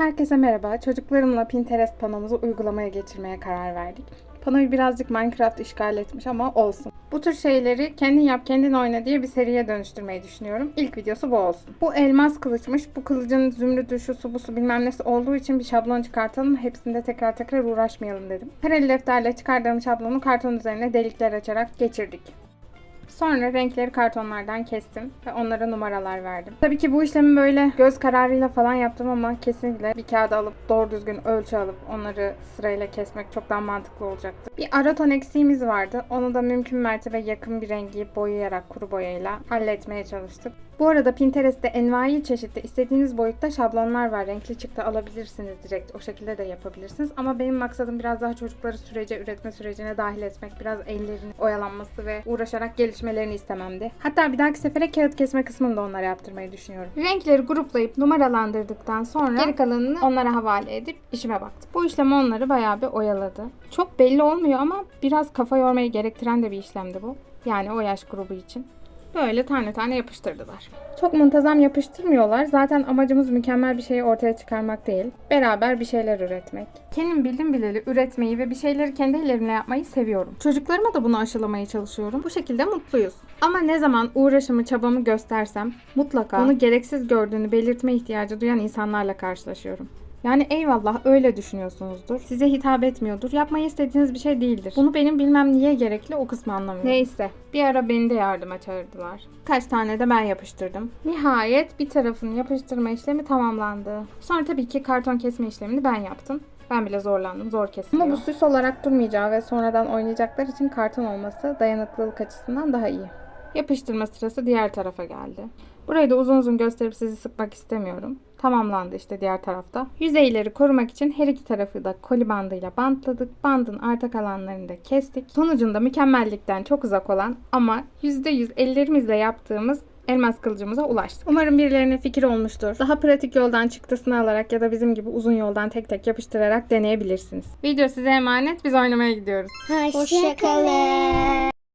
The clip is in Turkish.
Herkese merhaba. Çocuklarımla Pinterest panomuzu uygulamaya geçirmeye karar verdik. Panoyu birazcık Minecraft işgal etmiş ama olsun. Bu tür şeyleri kendin yap kendin oyna diye bir seriye dönüştürmeyi düşünüyorum. İlk videosu bu olsun. Bu elmas kılıçmış. Bu kılıcın zümrüdü, şu su, bu su bilmem nesi olduğu için bir şablon çıkartalım. Hepsinde tekrar tekrar uğraşmayalım dedim. Kareli defterle çıkardığım şablonu karton üzerine delikler açarak geçirdik. Sonra renkleri kartonlardan kestim ve onlara numaralar verdim. Tabii ki bu işlemi böyle göz kararıyla falan yaptım ama kesinlikle bir kağıda alıp doğru düzgün ölçü alıp onları sırayla kesmek çok daha mantıklı olacaktı. Bir araton eksiğimiz vardı. Onu da mümkün mertebe yakın bir rengi boyayarak kuru boyayla halletmeye çalıştık. Bu arada Pinterest'te envai çeşitli istediğiniz boyutta şablonlar var. Renkli çıktı alabilirsiniz direkt. O şekilde de yapabilirsiniz. Ama benim maksadım biraz daha çocukları sürece, üretme sürecine dahil etmek. Biraz ellerinin oyalanması ve uğraşarak gelişmelerini istememdi. Hatta bir dahaki sefere kağıt kesme kısmını da onlara yaptırmayı düşünüyorum. Renkleri gruplayıp numaralandırdıktan sonra geri kalanını onlara havale edip işime baktım. Bu işlem onları bayağı bir oyaladı. Çok belli olmuyor ama biraz kafa yormayı gerektiren de bir işlemdi bu. Yani o yaş grubu için. Böyle tane tane yapıştırdılar. Çok muntazam yapıştırmıyorlar. Zaten amacımız mükemmel bir şeyi ortaya çıkarmak değil. Beraber bir şeyler üretmek. Kendim bildim bileli üretmeyi ve bir şeyleri kendi ellerimle yapmayı seviyorum. Çocuklarıma da bunu aşılamaya çalışıyorum. Bu şekilde mutluyuz. Ama ne zaman uğraşımı, çabamı göstersem mutlaka onu gereksiz gördüğünü belirtme ihtiyacı duyan insanlarla karşılaşıyorum. Yani eyvallah öyle düşünüyorsunuzdur. Size hitap etmiyordur. Yapmayı istediğiniz bir şey değildir. Bunu benim bilmem niye gerekli o kısmı anlamıyorum. Neyse. Bir ara beni de yardıma çağırdılar. Kaç tane de ben yapıştırdım. Nihayet bir tarafın yapıştırma işlemi tamamlandı. Sonra tabii ki karton kesme işlemini ben yaptım. Ben bile zorlandım. Zor kesiliyor. Ama bu süs olarak durmayacağı ve sonradan oynayacaklar için karton olması dayanıklılık açısından daha iyi. Yapıştırma sırası diğer tarafa geldi. Burayı da uzun uzun gösterip sizi sıkmak istemiyorum. Tamamlandı işte diğer tarafta. Yüzeyleri korumak için her iki tarafı da koli bandıyla bantladık. Bandın arta kalanlarını da kestik. Sonucunda mükemmellikten çok uzak olan ama %100 ellerimizle yaptığımız elmas kılıcımıza ulaştık. Umarım birilerine fikir olmuştur. Daha pratik yoldan çıktısını alarak ya da bizim gibi uzun yoldan tek tek yapıştırarak deneyebilirsiniz. Video size emanet. Biz oynamaya gidiyoruz. Hoşçakalın.